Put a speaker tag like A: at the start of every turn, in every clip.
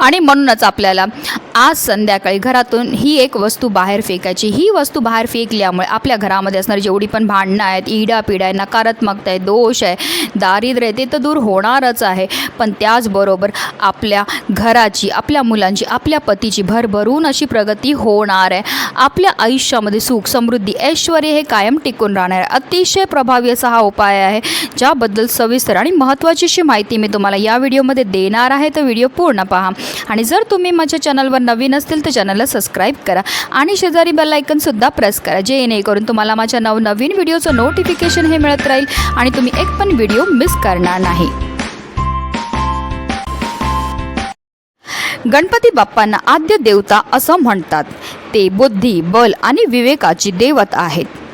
A: आणि म्हणूनच आपल्याला आज संध्याकाळी घरातून ही एक वस्तू बाहेर फेकायची. ही वस्तू बाहेर फेकल्यामुळे आपल्या घरामध्ये असणारी जेवढी पण भांडणं आहेत इडापिडा आहे नकारात्मकता आहे दोष आहे दारिद्र्य आहे ते तर दूर होणारच आहे. पण त्याचबरोबर आपल्या घराची आपल्या मुलांची आपल्या पतीची भरभरून अशी प्रगती होणार आहे. आपल्या आयुष्यामध्ये सुख समृद्धी ऐश्वर हे कायम टिकून राहणार आहे. अतिशय प्रभावी असा हा उपाय आहे ज्याबद्दल सविस्तर आणि महत्त्वाची अशी माहिती मी तुम्हाला या व्हिडिओमध्ये देणार आहे. तर व्हिडिओ पूर्ण पहा. आणि जर तुम्ही माझ्या चॅनलवर नवीन असतील तर चॅनलला सबस्क्राईब करा आणि शेजारी बेल आयकनसुद्धा प्रेस करा जेणेकरून तुम्हाला माझ्या नवनवीन व्हिडिओचं नोटिफिकेशन हे मिळत राहील आणि तुम्ही एक पण व्हिडिओ मिस करणार नाही. गणपती बाप्पांना आद्य देवता असं म्हणतात. ते बुद्धी बल आणि विवेकाची देवत आहेत.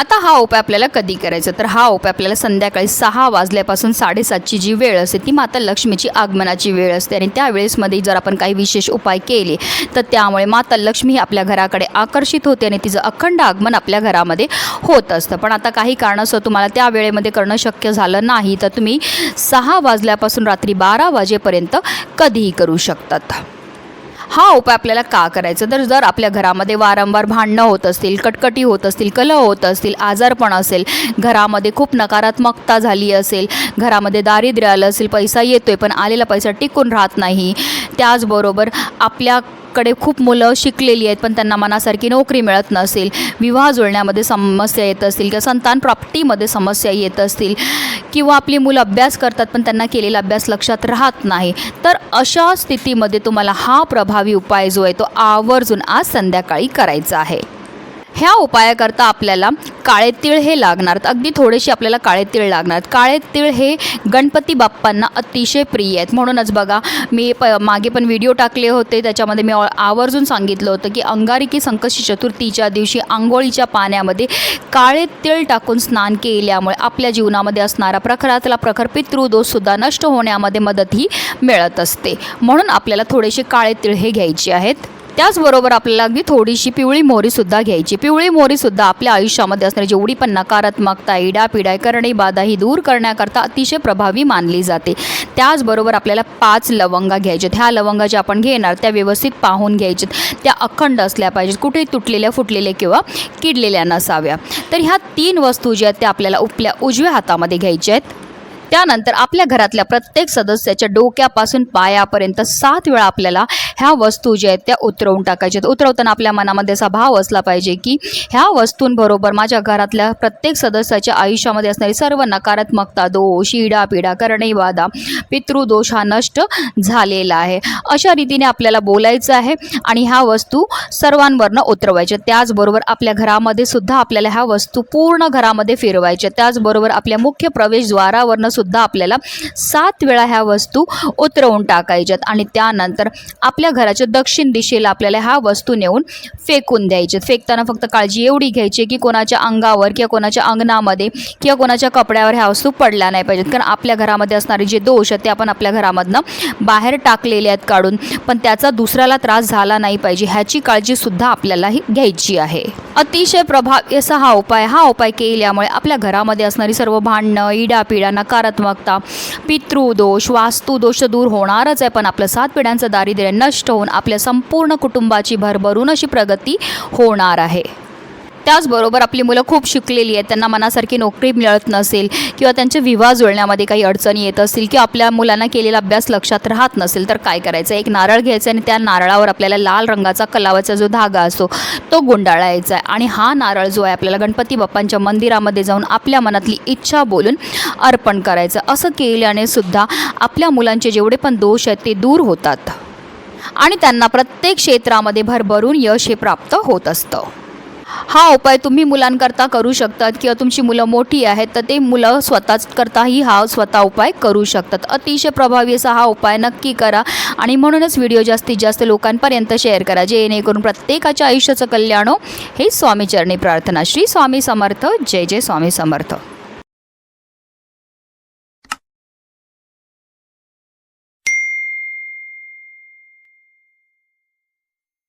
A: आता हा उपाय आपल्याला कधी करायचा? तर हा उपाय आपल्याला संध्याकाळी सहा वाजल्यापासून साडेसातची जी वेळ असते ती माता लक्ष्मीची आगमनाची वेळ असते. आणि त्या वेळेसमध्ये जर आपण काही विशेष उपाय केले तर त्यामुळे माता लक्ष्मी ही आपल्या घराकडे आकर्षित होते आणि तिचं अखंड आगमन आपल्या घरामध्ये होत असतं. पण आता काही कारणास्तव तुम्हाला त्या वेळेमध्ये करणं शक्य झालं नाही तर तुम्ही सहा वाजल्यापासून रात्री बारा वाजेपर्यंत कधीही करू शकतात. हा उपाय आपल्याला का करायचा? तर जर आपल्या घरामध्ये वारंवार भांडणं होत असतील कटकटी होत असतील कलह होत असतील आजारपण असेल घरामध्ये खूप नकारात्मकता झाली असेल घरामध्ये दारिद्र्य आलं असेल पैसा येतोय पण आलेला पैसा टिकून राहत नाही त्याचबरोबर आपल्याकडे खूप मुलं शिकलेली आहेत पण त्यांना मनासारखी नोकरी मिळत नसेल विवाह जुळण्यामध्ये समस्या येत असतील किंवा संतान प्राप्तीमध्ये समस्या येत असतील किंवा आपली मुलं अभ्यास करतात पण त्यांना केलेला अभ्यास लक्षात राहत नाही. तर अशा स्थितीमध्ये तुम्हाला हा प्रभावी उपाय जो आहे तो आवर्जून आज संध्याकाळी करायचा आहे. ह्या उपायाकरता आपल्याला काळे तीळ हे लागणार अगदी थोडेसे आपल्याला काळे तीळ लागणार काळे तीळ हे गणपती बाप्पांना अतिशय प्रिय आहेत. म्हणूनच बघा मी प मागे पण व्हिडिओ टाकले होते. त्याच्यामध्ये मी आवर्जून सांगितलं होतं की अंगारिकी संकष्टी चतुर्थीच्या दिवशी आंघोळीच्या पाण्यामध्ये काळे तीळ टाकून स्नान केल्यामुळे आपल्या जीवनामध्ये असणारा प्रखरातला प्रखर पितृदोषसुद्धा नष्ट होण्यामध्ये मदतही मिळत असते. म्हणून आपल्याला थोडेसे काळे तीळ हे घ्यायचे आहेत. त्याचबरोबर आपल्याला अगदी थोडीशी पिवळी मोहरीसुद्धा घ्यायची. पिवळी मोहरीसुद्धा आपल्या आयुष्यामध्ये असणारी जेवढी पण नकारात्मकता इडापिडा करणे बाधा ही दूर करण्याकरता अतिशय प्रभावी मानली जाते. त्याचबरोबर आपल्याला पाच लवंगा घ्यायच्यात ह्या लवंगा ज्या आपण घेणार त्या व्यवस्थित पाहून घ्यायच्यात त्या अखंड असल्या पाहिजेत कुठेही तुटलेल्या फुटलेल्या किंवा किडलेल्या नसाव्या. तर ह्या तीन वस्तू ज्या आहेत त्या आपल्याला उपल्या उजव्या हातामध्ये घ्यायच्या आहेत. त्यानंतर आपल्या घरातल्या प्रत्येक सदस्याच्या डोक्यापासून पायापर्यंत सात वेळा आपल्याला ह्या वस्तू ज्या आहेत त्या उतरवून टाकायच्या आहेत. उतरवताना आपल्या मनामध्ये असा भाव असला पाहिजे की ह्या वस्तूंबरोबर माझ्या घरातल्या प्रत्येक सदस्याच्या आयुष्यामध्ये असणारी सर्व नकारात्मकता दोष इडापिडा पिडा करणेबाधा पितृदोष हा नष्ट झालेला आहे. अशा रीतीने आपल्याला बोलायचं आहे आणि ह्या वस्तू सर्वांवरनं उतरवायच्या. त्याचबरोबर आपल्या घरामध्ये सुद्धा आपल्याला ह्या वस्तू पूर्ण घरामध्ये फिरवायच्या. त्याचबरोबर आपल्या मुख्य प्रवेशद्वारावरनं सुद्धा आपल्याला सात वेळा ह्या वस्तू उतरवून टाकायच्यात आणि त्यानंतर आपल्या घराच्या दक्षिण दिशेला आपल्याला ह्या वस्तू नेऊन फेकून द्यायच्यात फेकताना फक्त काळजी एवढी घ्यायची की कोणाच्या अंगावर किंवा कोणाच्या अंगणामध्ये किंवा कोणाच्या कपड्यावर ह्या वस्तू पडल्या नाही पाहिजेत. कारण आपल्या घरामध्ये असणारे जे दोष आहेत ते आपण आपल्या घरामधनं बाहेर टाकलेले आहेत काढून पण त्याचा दुसऱ्याला त्रास झाला नाही पाहिजे. ह्याची काळजीसुद्धा आपल्यालाही घ्यायची आहे. अतिशय प्रभावी असा हा उपाय हा उपाय केल्यामुळे आपल्या घरामध्ये असणारी सर्व भांडणं इडापिडा नकारात्मकता पितृदोष वास्तुदोष दूर होणारच आहे. पण आपलं सात पिढ्यांचं दारिद्र्य नष्ट होऊन आपल्या संपूर्ण कुटुंबाची भरभरून अशी प्रगती होणार आहे. त्याचबरोबर आपली मुलं खूप शिकलेली आहेत त्यांना मनासारखी नोकरी मिळत नसेल किंवा त्यांचे विवाह जुळण्यामध्ये काही अडचणी येत असतील किंवा आपल्या मुलांना केलेला अभ्यास लक्षात राहत नसेल तर काय करायचं? एक नारळ घ्यायचा आणि त्या नारळावर आपल्याला लाल रंगाचा कलावाचा जो धागा असतो तो गुंडाळायचा आहे. आणि हा नारळ जो आहे आपल्याला गणपती बाप्पांच्या मंदिरामध्ये जाऊन आपल्या मनातली इच्छा बोलून अर्पण करायचं. असं केल्याने सुद्धा आपल्या मुलांचे जेवढे पण दोष आहेत ते दूर होतात. आणि त्यांना प्रत्येक क्षेत्रामध्ये भरभरून यश हे प्राप्त होत असतं. हा उपाय तुम्ही मुलांकरता करू शकतात किंवा तुमची मुलं मोठी आहेत तर ते मुलं स्वतःच करताही हा स्वतः उपाय करू शकतात. अतिशय प्रभावी असा हा उपाय नक्की करा आणि म्हणूनच व्हिडिओ जास्तीत जास्त लोकांपर्यंत शेअर करा जेणेकरून प्रत्येकाच्या आयुष्याचं कल्याण हो. हे स्वामीचरणी प्रार्थना. श्री स्वामी समर्थ. जय जय स्वामी समर्थ.